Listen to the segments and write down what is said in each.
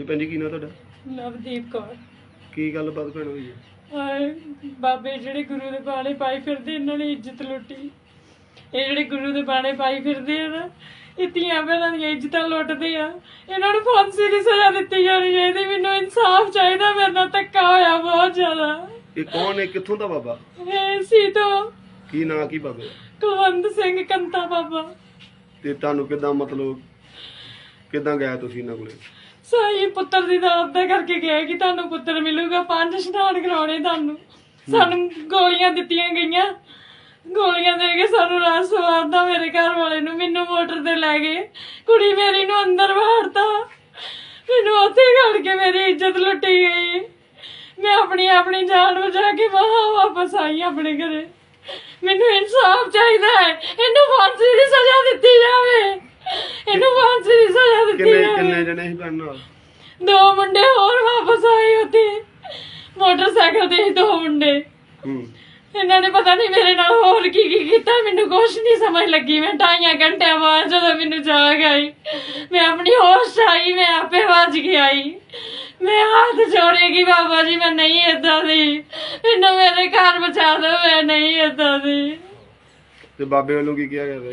ਜੀ ਭੈਣ ਜੀ ਕੀ ਨਾਂ ਤੁਹਾਡਾ? ਨਵਦੀਪ ਕੌਰ। ਕੀ ਗੱਲਬਾਤ ਭੈਣ ਹੋਈ ਹੈ? ਹਾਏ ਬਾਬੇ ਜਿਹੜੇ ਗੁਰੂ ਦੇ ਬਾਣੇ ਪਾਈ ਫਿਰਦੇ ਇਹਨਾਂ ਨੇ ਇੱਜ਼ਤ ਲੁੱਟੀ। ਇਹ ਜਿਹੜੇ ਗੁਰੂ ਦੇ ਬਾਣੇ ਪਾਈ ਫਿਰਦੇ ਆ ਨਾ ਇਹ ਧੀਆਂ ਭੈਣਾਂ ਦੀਆਂ ਇੱਜ਼ਤਾਂ ਲੁੱਟਦੇ ਆ। ਇਹਨਾਂ ਨੂੰ ਫਾਂਸੀ ਦੀ ਸਜ਼ਾ ਦਿੱਤੀ ਜਾਣੀ ਚਾਹੀਦੀ। ਮੈਨੂੰ ਇਨਸਾਫ ਚਾਹੀਦਾ ਮੇਰੇ ਨਾਲ ਧੱਕਾ ਹੋਇਆ ਬਹੁਤ ਜ਼ਿਆਦਾ। ਇਹ ਕੌਣ ਹੈ? ਕਿੱਥੋਂ ਦਾ ਬਾਬਾ? ਇਹ ਸੀ ਤੋਂ ਕੀ ਨਾਂ ਕੀ ਬਾਬੇ? ਦਾ? ਕੁਲਵੰਤ ਸਿੰਘ ਕੰਤਾ ਬਾਬਾ। ਤੇ ਤੁਹਾਨੂੰ ਕਿਦਾਂ ਮਤਲਬ ਕਿਦਾਂ ਗਿਆ ਤੁਸੀਂ ਇਹਨਾਂ ਕੋਲੇ? ਸਾਈ ਪੁੱਤਰ ਦੀ ਦਾਤ ਦਾ ਕਰਕੇ ਗਏ ਕਿ ਤੁਹਾਨੂੰ ਪੁੱਤਰ ਮਿਲੂਗਾ, ਪੰਜ ਇਸ਼ਨਾਨ ਕਰਾਉਣੇ ਤੁਹਾਨੂੰ। ਸਾਨੂੰ ਗੋਲੀਆਂ ਦਿੱਤੀਆਂ ਗਈਆਂ। ਗੋਲੀਆਂ ਦੇ ਕੇ ਸਾਨੂੰ ਰਾਤ ਸਵਾਰਦਾ ਮੇਰੇ ਘਰ ਵਾਲੇ ਨੂੰ, ਮੈਨੂੰ ਮੋਟਰ ਤੇ ਲੈ ਗਏ। ਕੁੜੀ ਮੇਰੀ ਨੂੰ ਅੰਦਰ ਵਾੜਤਾ। ਮੈਨੂੰ ਉੱਥੇ ਘੜ ਕੇ ਮੇਰੀ ਇੱਜ਼ਤ ਲੁੱਟੀ ਗਈ। ਮੈਂ ਆਪਣੀ ਆਪਣੀ ਜਾਨ ਬਚਾ ਕੇ ਵਾਹ ਵਾਪਸ ਆਈ ਆਪਣੇ ਘਰੇ। ਮੈਨੂੰ ਇਨਸਾਫ ਚਾਹੀਦਾ ਹੈ। ਇਹਨੂੰ ਫਾਂਸੀ ਦੀ ਸਜ਼ਾ ਦਿੱਤੀ ਜਾਵੇ। ਇਹਨੂੰ ਫਾਂਸੀ ਦੀ ਸਜ਼ਾ ਦਿੱਤੀ ਕਿੰਨੇ ਜਾਵੇ। ਕਿੰਨੇ ਜਣੇ ਸੀ ਭੈਣ ਨਾਲ? ਦੋ ਮੁੰਡੇ ਹੋਰ ਵਾਪਸ ਆਏ ਉੱਥੇ। ਮੋਟਰਸਾਈਕਲ ਤੇ ਸੀ ਦੋ ਮੁੰਡੇ। ਹੂੰ। ਇਹਨਾਂ ਨੇ ਪਤਾ ਨਹੀਂ ਮੇਰੇ ਨਾਲ ਹੋਰ ਕੀ ਕੀ ਕੀਤਾ ਮੈਨੂੰ ਕੁਛ ਨਹੀਂ ਸਮਝ ਲੱਗੀ। ਮੈਂ ਢਾਈਆਂ ਘੰਟਿਆਂ ਬਾਅਦ ਜਦੋਂ ਮੈਨੂੰ ਜਾਗ ਆਈ ਮੈਂ ਆਪਣੀ ਹੋਸ਼ 'ਚ ਆਈ ਮੈਂ ਆਪੇ ਵੱਜ ਕੇ ਆਈ। ਮੈਂ ਹੱਥ ਜੋੜੇਗੀ ਬਾਬਾ ਜੀ ਮੈਂ ਨਹੀਂ ਏਦਾਂ ਦੀ। ਮੈਨੂੰ ਮੇਰੇ ਘਰ ਬਚਾ ਦਿਓ ਮੈਂ ਨਹੀਂ ਏਦਾਂ ਦੀ। ਤੇ ਬਾਬੇ ਵੱਲੋਂ ਕੀ ਕਿਹਾ ਗਿਆ ਸੀ?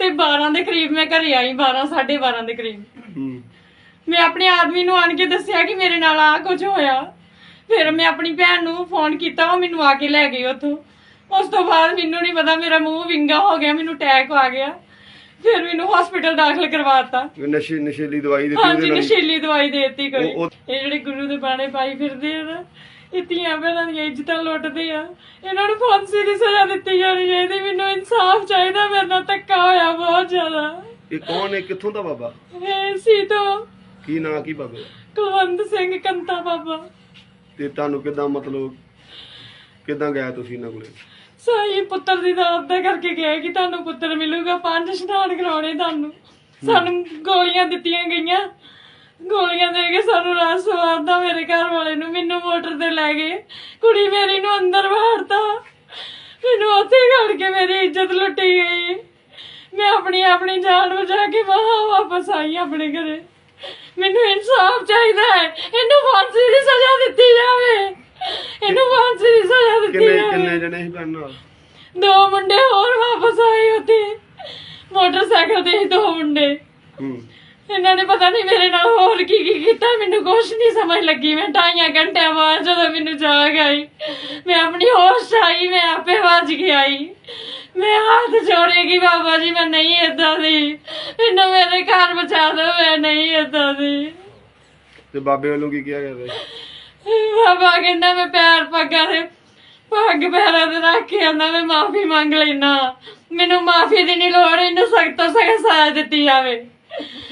ਤੇ 12 ਦੇ ਕਰੀਬ ਮੈਂ ਘਰੇ ਆਈ 12 12:30 ਦੇ ਕਰੀਬ। ਹੂੰ। ਮੈਂ ਆਪਣੇ ਆਦਮੀ ਨੂੰ ਆਣ ਕੇ ਦੱਸਿਆ ਕਿ ਮੇਰੇ ਨਾਲ ਆ ਕੁਝ ਹੋਇਆ। ਫਿਰ ਮੈਂ ਆਪਣੀ ਭੈਣ ਨੂੰ ਫੋਨ ਕੀਤਾ ਉਹ ਮੈਨੂੰ ਆ ਕੇ ਲੈ ਗਈ ਉੱਥੋਂ। ਉਸ ਤੋਂ ਬਾਅਦ ਮੈਨੂੰ ਨਹੀਂ ਪਤਾ ਮੇਰਾ ਮੂੰਹ ਵਿੰਗਾ ਹੋ ਗਿਆ ਮੈਨੂੰ ਅਟੈਕ ਆ ਗਿਆ। ਫਿਰ ਮੈਨੂੰ ਹਸਪੀਟਲ ਦਾਖਲ ਕਰਵਾਤਾ। ਨਸ਼ੇ ਨਸ਼ੀਲੀ ਦਵਾਈ ਦਿੱਤੀ ਹਾਂਜੀ ਉਹਦੇ ਨਾਲ ਨਸ਼ੀਲੀ ਦਵਾਈ ਦੇਤੀ ਕੋਈ। ਉਹ- ਉਹ- ਇਹ ਜਿਹੜੇ ਗੁਰੂ ਦੇ ਬਾਣੇ ਪਾਈ ਫਿਰਦੇ ਆ ਨਾ ਇਹ ਧੀਆਂ ਭੈਣਾਂ ਦੀਆਂ ਇੱਜ਼ਤਾਂ ਲੁੱਟਦੇ ਆ। ਇਹਨਾਂ ਨੂੰ ਫਾਂਸੀ ਦੀ ਸਜ਼ਾ ਦਿੱਤੀ ਜਾਣੀ ਚਾਹੀਦੀ। ਮੈਨੂੰ ਇਨਸਾਫ ਚਾਹੀਦਾ ਮੇਰੇ ਨਾਲ ਧੱਕਾ ਹੋਇਆ ਬਹੁਤ ਜ਼ਿਆਦਾ। ਇਹ ਕੌਣ ਹੈ? ਕਿੱਥੋਂ ਦਾ ਬਾਬਾ? ਇਹ ਸੀ ਤੋਂ ਕੀ ਨਾਂ ਕੀ ਬਾਬੇ? ਕੁਲਵੰਤ ਸਿੰਘ ਕੰਤਾ ਬਾਬਾ। ਤੇ ਤੁਹਾਨੂੰ ਕਿਦਾਂ ਮਤਲਬ ਕਿਦਾਂ ਗਿਆ ਤੁਸੀਂ ਇਹਨਾਂ ਕੋਲੇ? ਸਾਈ ਪੁੱਤਰ ਦੀ ਦਾਤ ਦਾ ਕਰਕੇ ਗਏ ਕਿ ਤੁਹਾਨੂੰ ਪੁੱਤਰ ਮਿਲੂਗਾ। ਪੰਜ ਇਸ਼ਨਾਨ ਕਰਾਉਣੇ ਤੁਹਾਨੂੰ। ਸਾਨੂੰ ਗੋਲੀਆਂ ਦਿੱਤੀਆਂ ਗਈਆਂ। ਗੋਲੀਆਂ ਦੇ ਕੇ ਸਾਨੂੰ ਰਾਤ ਸਵਾਰਦਾ ਮੇਰੇ ਘਰ ਵਾਲੇ ਨੂੰ। ਮੈਨੂੰ ਮੋਟਰ ਤੇ ਲੈ ਗਏ। ਕੁੜੀ ਮੇਰੀ ਨੂੰ ਅੰਦਰ ਵਾੜਤਾ। ਮੈਨੂੰ ਉੱਥੇ ਘੜ ਕੇ ਮੇਰੀ ਇੱਜ਼ਤ ਲੁੱਟੀ ਗਈ। ਮੈਂ ਆਪਣੀ ਆਪਣੀ ਜਾਨ ਬਚਾ ਕੇ ਵਾਹ ਵਾਪਸ ਆਈ ਆਪਣੇ ਘਰੇ। ਮੈਨੂੰ ਇਨਸਾਫ ਚਾਹੀਦਾ ਹੈ। ਇਹਨੂੰ ਫਾਂਸੀ ਦੀ ਸਜ਼ਾ ਦਿੱਤੀ ਜਾਵੇ। ਇਹਨੂੰ ਫਾਂਸੀ ਦੀ ਸਜ਼ਾ ਦਿੱਤੀ ਕਿੰਨੇ ਜਾਵੇ। ਕਿੰਨੇ ਜਣੇ ਸੀ ਨਾਲ? ਦੋ ਮੁੰਡੇ ਹੋਰ ਵਾਪਸ ਆਏ ਉੱਥੇ। ਮੋਟਰਸਾਈਕਲ ਤੇ ਸੀ ਦੋ ਮੁੰਡੇ। ਹੂੰ। ਇਹਨਾਂ ਨੇ ਪਤਾ ਨਹੀਂ ਮੇਰੇ ਨਾਲ ਹੋਰ ਕੀ ਕੀ ਕੀਤਾ ਮੈਨੂੰ ਕੁਛ ਨਹੀਂ ਸਮਝ ਲੱਗੀ। ਮੈਂ ਢਾਈਆਂ ਘੰਟਿਆਂ ਬਾਅਦ ਜਦੋਂ ਮੈਨੂੰ ਜਾਗ ਆਈ ਮੈਂ ਆਪਣੀ ਹੋਸ਼ 'ਚ ਆਈ ਮੈਂ ਆਪੇ ਵੱਜ ਕੇ ਆਈ। ਮੈਂ ਹੱਥ ਜੋੜੇਗੀ ਬਾਬਾ ਜੀ ਮੈਂ ਨਹੀਂ ਏਦਾਂ ਦੀ। ਮੈਨੂੰ ਮੇਰੇ ਘਰ ਬਚਾ ਦਿਓ ਮੈਂ ਨਹੀਂ ਏਦਾਂ ਦੀ। ਤੇ ਬਾਬੇ ਵੱਲੋਂ ਕੀ ਕਿਹਾ ਗਿਆ? ਬਾਬਾ ਕਹਿੰਦਾ ਮੈਂ ਪੈਰ ਪੱਗਾਂ ਦੇ ਪੱਗ ਪੈਰਾਂ ਤੇ ਰੱਖ ਕੇ ਆਂਦਾ ਮੈਂ ਮਾਫੀ ਮੰਗ ਲੈਣਾ ਮੈਨੂੰ ਮਾਫੀ ਦੀ ਨਹੀਂ ਲੋੜ ਇਹਨੂੰ ਸਖਤ ਤੋਂ ਸਖਤ ਸਜ਼ਾ ਦਿੱਤੀ ਜਾਵੇ।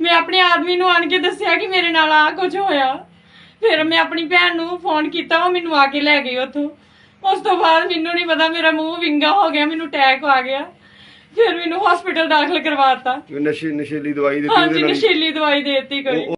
ਮੈਂ ਆਪਣੇ ਆਦਮੀ ਨੂੰ ਆਣ ਕੇ ਦੱਸਿਆ ਕਿ ਮੇਰੇ ਨਾਲ ਆ ਕੁਝ ਹੋਇਆ। ਫਿਰ ਮੈਂ ਆਪਣੀ ਭੈਣ ਨੂੰ ਫੋਨ ਕੀਤਾ ਉਹ ਮੈਨੂੰ ਆ ਕੇ ਲੈ ਗਈ ਉੱਥੋਂ। ਉਸ ਤੋਂ ਬਾਅਦ ਮੈਨੂੰ ਨਹੀਂ ਪਤਾ ਮੇਰਾ ਮੂੰਹ ਵਿੰਗਾ ਹੋ ਗਿਆ ਮੈਨੂੰ ਅਟੈਕ ਆ ਗਿਆ। ਫਿਰ ਮੈਨੂੰ ਹਸਪੀਟਲ ਦਾਖਲ ਕਰਵਾਤਾ ਨਸ਼ੇ ਨਸ਼ੀਲੀ ਦਵਾਈ ਦਿੱਤੀ ਹਾਂਜੀ ਉਹਦੇ ਨਾਲ ਨਸ਼ੀਲੀ ਦਵਾਈ ਦੇ ਦਿੱਤੀ ਕੋਈ। ਉਹ-